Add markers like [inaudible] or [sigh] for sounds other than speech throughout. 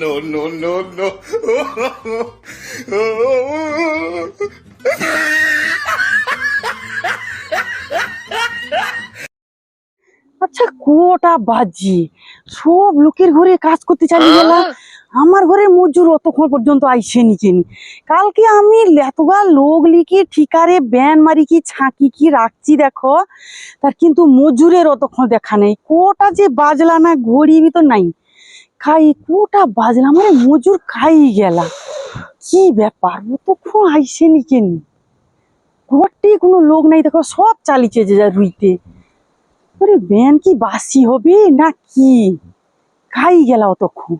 no, no, no, no. আচ্ছা কোটা বাজি। সব লোকের ঘরে কাজ করতে চালিয়ে গেলাম। আমার ঘরে মজুর অতক্ষণ পর্যন্ত আইসেনি কেনি। কালকে আমি এতগা লোক লিখি ঠিকারে ব্যান মারি কি ছাঁকি কি রাখছি দেখো। তার কিন্তু মজুরের অতক্ষণ দেখা নেই। কোটা যে বাজলা না ঘড়ি তো নাই। খাই কোটা বাজলাম? মানে মজুর খাই গেলা। কি ব্যাপার? ও তো অতক্ষণ আইসেনি কেনি। ঘরটি কোনো লোক নাই, দেখো সব চালিয়েছে যে যা রুইতে। ওরে ব্যান কি বাসি হবে না কি? খাই গেলা অতক্ষণ।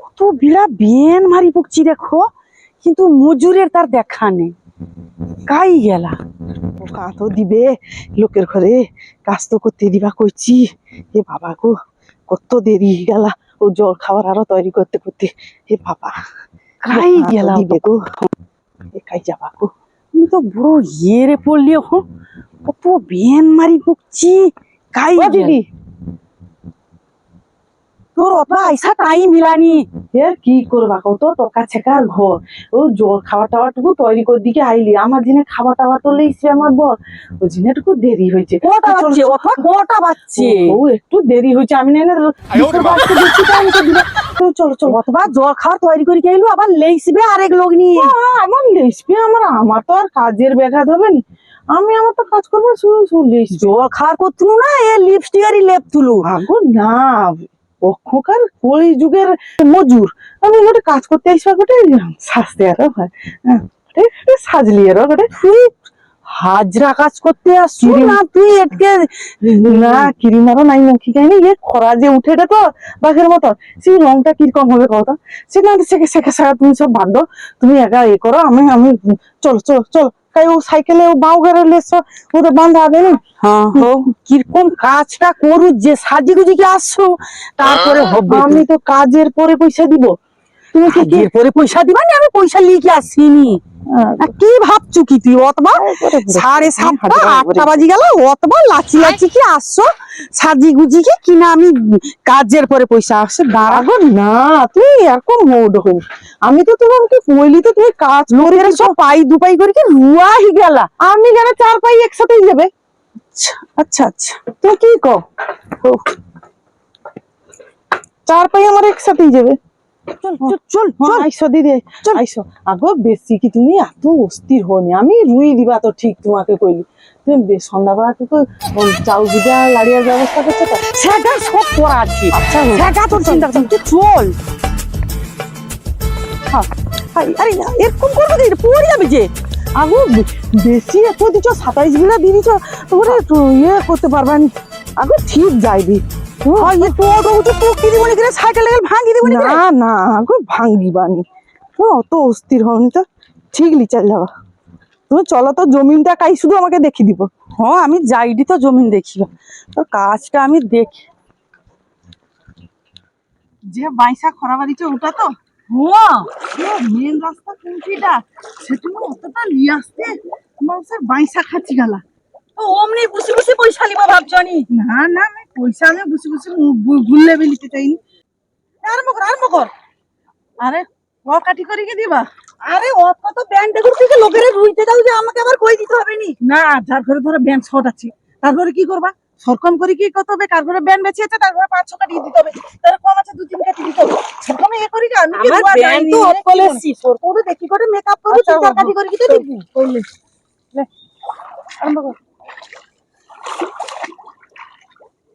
কত বিড়া ব্যান মারি পড়ছি, দেখো। কিন্তু মজুরের তার দেখা নেই। খাই গেলা। কা তো দিবে লোকের ঘরে। কাজ তো করতে দিবা কইছি। এ বাবা গো। কত দেরি গেলা। ও জল খাবার আরও তৈরি করতে করতে। হে বাবা খাই গেলাম দেখো গো যাবা কো তুমি তো বড় ইয়েরে পড়লি এখন। কত বেন মারি বুকছি খাই ও দিদি। তোর অত আইসা টাইম মিলানি। এ কি করবা কত টকা ছেকার ঘর। ও জল খাওয়া টাবার টুকু তৈরি করে দিকে আইলি। আমার দিনে খাবার টাবার তো লেইছে আমার বর। ও দিনেটুকু দেরি হয়েছে। কটা ও একটু দেরি হয়েছে। আমি না চলো চলো। অথবা জল খাওয়ার তৈরি করে গেলো আবার লেইসবে আরেক লোক নিয়ে আমার লেসপি আমার আমার তো আর কাজের ব্যাঘাত হবে নি। আমি আমার তো কাজ করব জল খাওয়ার করতুলু না এ লিপস্টিকারই লেপ তুলু। আগো না। অক্ষকার কলি যুগের মজুর। আমি গোটে কাজ করতে আসবা গোটে সাজতে আরও হ্যাঁ, গোটে সাজলি আরও গোটে তুই হাজরা কাজ করতে আসছু না তুই এটকে না ক্রিম আরও নাই মুখি খাইনি ইয়ে খরা যে উঠেটা তো বাঘের মতন সেই রংটা কীরকম হবে কত সেটা শেখে শেখে শেখা তুমি সব বাদ তুমি একা এ করো আমি আমি চলো চলো চলো। কাই ও সাইকেলে ও বাউ গেলে লেসো ওটা বান্ধা হবে না? হ্যাঁ কীরকম কাজটা করু যে সাজি গুজি কি আসছো? তারপরে হবে আমি তো কাজের পরে পয়সা দিব। তুমি কি কি পরে পয়সা দিবা নি? আমি পয়সা লিখে আসিনি? আর কি ভাবছু কি তুই অতবা সাড়ে সাতটা আটটা বাজি গেল অতবা লাচি লাচি কি আসছো? সাজি গুজি কি কিনা আমি কাজের পরে পয়সা আসছে দাঁড়া আগো না তুই এরকম মোড হই। আমি তো তোমাকে বলি তো তুমি কাজ করে লোকের সব পাই দুপাই করে কি রুয়া হি গেলা? আমি কেন চার পাই একসাথেই যাবে। আচ্ছা আচ্ছা তুই কি কর ও, চার পাই আমার একসাথেই যাবে। চল চল আইসো দিদি চল। আইসো। আগো বেশি কি তুমি এত অস্থির হনি আমি রুই দিবা তো ঠিক তোমাকে কইলি। তুমি বে- সন্ধ্যাবেলা তো ওই চাউল ভিজা লাড়িয়ার ব্যবস্থা করছ তো? সেটা সব করা আছে। আচ্ছা সেটা তোর চিন্তা করছিস তুই চল। হাই, আরে এরকম করব কি? পড়ে যাবে যে। আগো বেশি এত দিছ সাতাইশ বিঘা দিয়ে তোমরা ইয়ে করতে পারবা নি। আগো ঠিক যাইবি। এ তো অটো উঠে টুকি দিব নি করে সাইকেল লেগে ভাঙি দিব নি না না ভাঙিবানি। অত অস্থির হওনি তো। ঠিক লিচাল যাবা। তুমি চলো তো জমিনটা কাই শুধু আমাকে দেখি দিব। হ্যাঁ আমি যাইডি তো জমিন দেখিবা কাজটা আমি দেখি। যে বাইসা খরা বাড়িছে ওটা তো? হ্যাঁ। মেন রাস্তা কোনটিটা সেটা অতটা নিয়ে আসতে। বাইসা খাচ্ছি গালা। তো অমনি বসে বসে পয়সা লিবা ভাবছনি না না পয়সা আমি বসে বসে ঘুরলে বেলিতে চাইনি আরম্ভ কর আরম্ভ কর আরে ক কাটি করে কি দিবা? আরে অত তো ব্যাংক দেখুন থেকে লোকের রুইতে যাও যে আমাকে আবার কই দিতে হবে নি? না যার ঘরে ধরো ব্যান্ড শর্ট আছে তারপরে কি করবা? সরকম করে কি করতে হবে? কার ঘরে ব্যান্ড বেঁচে আছে তার ঘরে পাঁচ ছ কাটি দিতে হবে। তার কম আছে দু তিন কাটি দিতে হবে। সরকমে এ করি কি আমি আমার যাইনি, তো অফ কি করে করে? সিসর করে দেখি করে মেকআপ করব আচ্ছা, তিন চার কাটি করে দিতে দিবি করলে লে আরম্ভ কর হ্যাঁ আরম্ভ কর। কি রে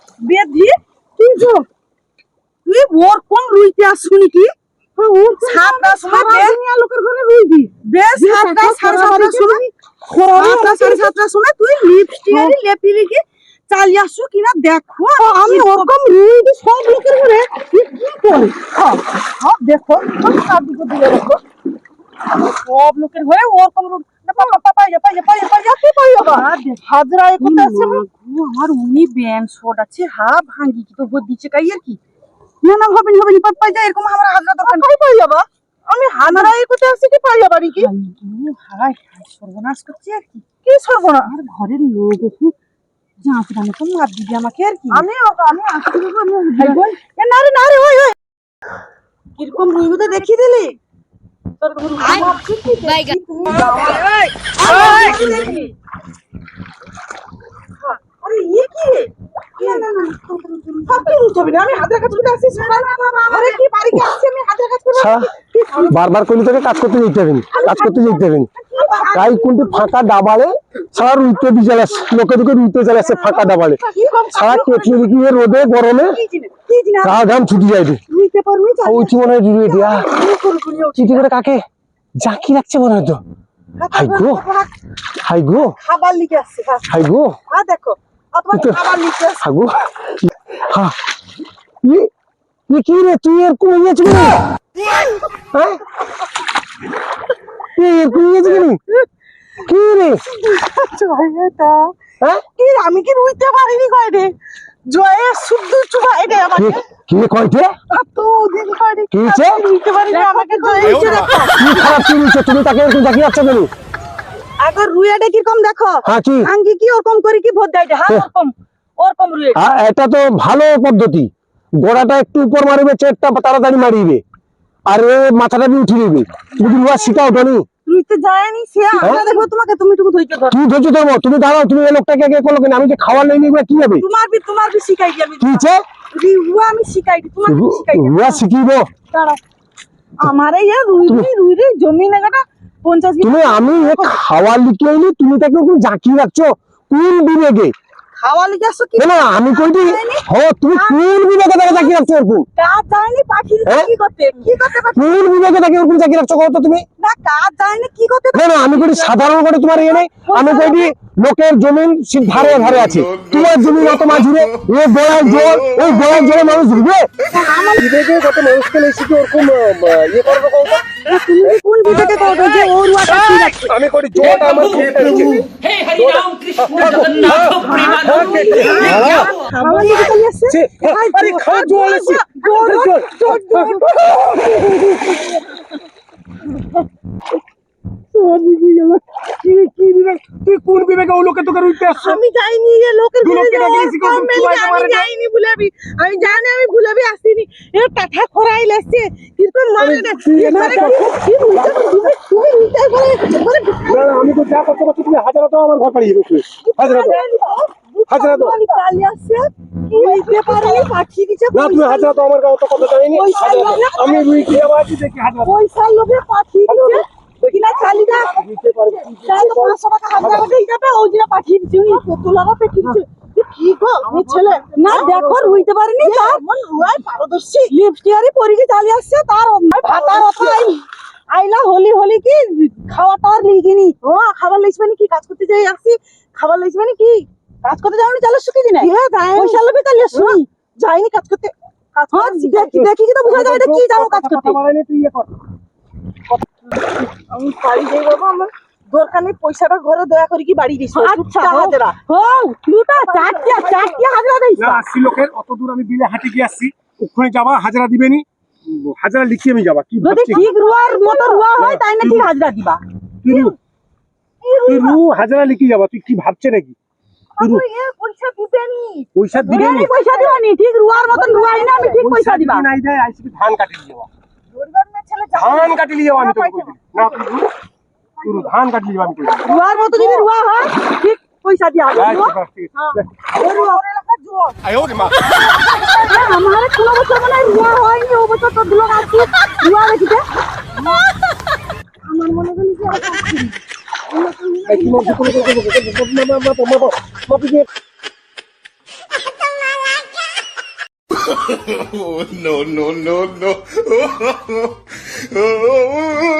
বেধি তুই যো। তুই ওর কোন রুইতে আসুনি কি সাতটার সময় দুনিয়া লোকের ঘরে রইবি। বেশ সাতটা সাড়ে সাতটার সময় সাতটা সাড়ে সাতটার সময় তুই লিপস্টিক আর লেপি লিখি চালিয়ে আসো কিনা দেখো। আমি ওরকম রুই সব লোকের ঘরে কি করে? হ্যাঁ, হ্যাঁ, দেখো সব লোকের ঘরে ওরকম রুট পাইয়া পাইয়া পাইয়া পাইয়া পাইয়া হাজরা এ আছে? আমি আমার উনি ব্যান শট আছে হা ভাঙ্গি কি তো গো দিচ্ছে কাই আর কি? না না হবে হবে নিপাত পাই যায় এরকম আমার হাজরা দরকার পাই পাই যাবা? আমি হাজরা এ করতে আসছি কি পাই যাবা নাকি? হাই সর্বনাশ করছে আর কি। কি সর্বনা আমার ঘরের লোক এসে জাঁচড়া মতন লাভ দিবি আমাকে আর কি। আমি আমি আসছি না রে না রে ওই ওই। কীরকম দেখিয়ে দিলি? তোর বারবার কইলি তোকে কাজ করতে যেতে হবে কাজ করতে যেতে হবে তাই ফাঁকা ডাবালে সারা রুইতে লোকে দুকে রুইতে জ্বালাচ্ছে ফাঁকা ডাবালে। সারা কেটলি এ রোদে গরমে? গা ঘাম ছুটি? চালিয়ে ওইটি মনে হয় রুই দিয়া। চিঠি করে কাকে? জাকি রাখছে মনে হয় তো। হাই গো। হাই গো। খাবার লিখে আসছে। হাই গো। দেখো খাবার লিখে হাগো। কি রে তুই এরকম হয়েছিস হ্যাঁ এরকম হয়েছিস কি রে হ্যাঁ কি আমি কি রুইতে পারিনি কয় রে জয়ে শুদ্ধ চুবা এটা আমাকে কি রে কয়টে তো দিন কয় রে কি হয়েছে? আমি রুইতে পারিনি আমাকে জয়ে কি খারাপ কি হয়েছে তুমি তাকে এরকম যাচ্ছ কেন আগর রুইয়াটা কীরকম দেখো হ্যাঁ কি আঙ্গি কি ওরকম করে কি ভোট দেয় হ্যাঁ হ্যাঁ। ওরকম হ্যাঁ এটা তো ভালো পদ্ধতি। গোড়াটা একটু উপর মারিবে চেটটা তাড়াতাড়ি মারিবে। আর মাথাটা বি উঠিয়ে দিবে। তুমি কি লুয়া শিখাও সে হ্যাঁ? তুমি দাঁড়াও তুমি লোকটাকে করল কেন? আমি যে খাওয়ার নেই নিবে কি হবে? তোমার বি তোমার বি শিখাই দিই আমি কি রুয়া শিখাই তোমার শিখাই দাঁড়াও। আমার এই রুই রে জমি নাগাটা তুমি আমি এ খাওয়ার লিখে তুমি তাকে জাকিয়ে রাখছো। কোন বিবেকে? কি? না আমি কইটি হ তুমি কোন বিবেকে তাকে জাকিয়ে রাখছো ওরকম? কাজ যায়নি পাখি হ্যাঁ? কি করতে কি করতে কোন তাকে রাখছো কত তুমি? না কাজ কি করতে না না আমি সাধারণ করে তোমার ইয়ে নেই। আমি কইটি লোকের জমিন সে ধারে ধারে আছে তোমার জমিন অত মাঝিরে এ গোড়ায় জল ওই গোড়ায় জলে মানুষ ঢুকবে বিবেকে কত মানুষকে কি ওরকম ইয়ে করবে করো আমার তুই কোন বিবেকে ও লোকে তোকে রুইতে আসছো আমি যাইনি এ লোকের আমি যাইনি ভুলাবি। আমি জানি আমি ভুলাবি আসিনি। এ টাটা খরাই লেছে। কিন্তু মারে না। কি আমি তো যা করতে পারছি তুমি হাজারা আমার ঘর পাড়িয়ে হাজারা হাজারা। চালিয়ে আসছে কি হইতে পারে পাখি দিছে না তুমি হাজারা তো আমার গাও তো কথা জানি। আমি রুই খেয়ে আছি দেখি হাজারা পয়সার লোভে পাখি দিছে কিনা চালি না? দিতে পারবে। তাই তো পাঁচশো টাকা হাজার টাকা দিয়ে যাবে ওই জন্য পাঠিয়ে দিচ্ছে উনি পুতুলারা পেটি দিচ্ছে কি গো আমি ছেলে? না দেখো রুইতে পারিনি তার রুয়াই পারদর্শী লিপস্টিয়ারি পরিকে চালিয়ে আসছে তার ভাতার অথাই আইলা। হলি হলি কি খাওয়াটা আর লিগিনি ও খাবার লাইছবে নাকি কাজ করতে যাই আসি খাবার লাইছবে নাকি কাজ করতে যাওনি চালো শুকি দিনে? কে যায় পয়সা শুনি যাইনি কাজ করতে। কাজ হ্যাঁ দেখি দেখি কি তো বুঝা এটা কি কাজ করতে। তুই ইয়ে কর। আমি বাড়ি যাই বাবা আমার দরকার নেই পয়সাটা ঘরে দয়া করে কি বাড়ি দিস আচ্ছা হাজারা হো লুটা চারটিয়া চারটিয়া হাজার দেইছ না আসছি লোকের অত দূর আমি বিলে হাঁটি গিয়ে আসছি। ওখানে যাবা হাজারা দিবেনি। হাজারা লিখিয়ে আমি যাবা কি যদি ঠিক রুয়ার মতো রুয়া হয় তাই না ঠিক হাজরা দিবা? তুই রু তুই রু হাজারা লিখে যাবা তুই কি ভাবছে নাকি? পয়সা দিবেনি। পয়সা দিবেনি? পয়সা দিবানি ঠিক রুয়ার মতো রুয়াই না আমি ঠিক পয়সা দিবা। নাই দেয় আইসি ধান কাটি নিয়ে ধান কাটি নিয়ে আমি কইছি। না তুই রু তুই রু, ধান কাটি নিয়ে আমি রুয়ার মতো যদি রুয়া হয় ঠিক পয়সা দিয়া আচ্ছা, ঠিক আছে। ওর হ্যাঁ, আমার কোনো বছর মনে হয় রুয়া হয়নি ও বছর তো দুলো আসছি রুয়া দেখিতে আমার মনে হলো যে আর কাজ করি। এই কি মনে করছিস? মা- মা- মা- মা- মা- মাপি দিয়ে Oh [laughs] no no no no [laughs]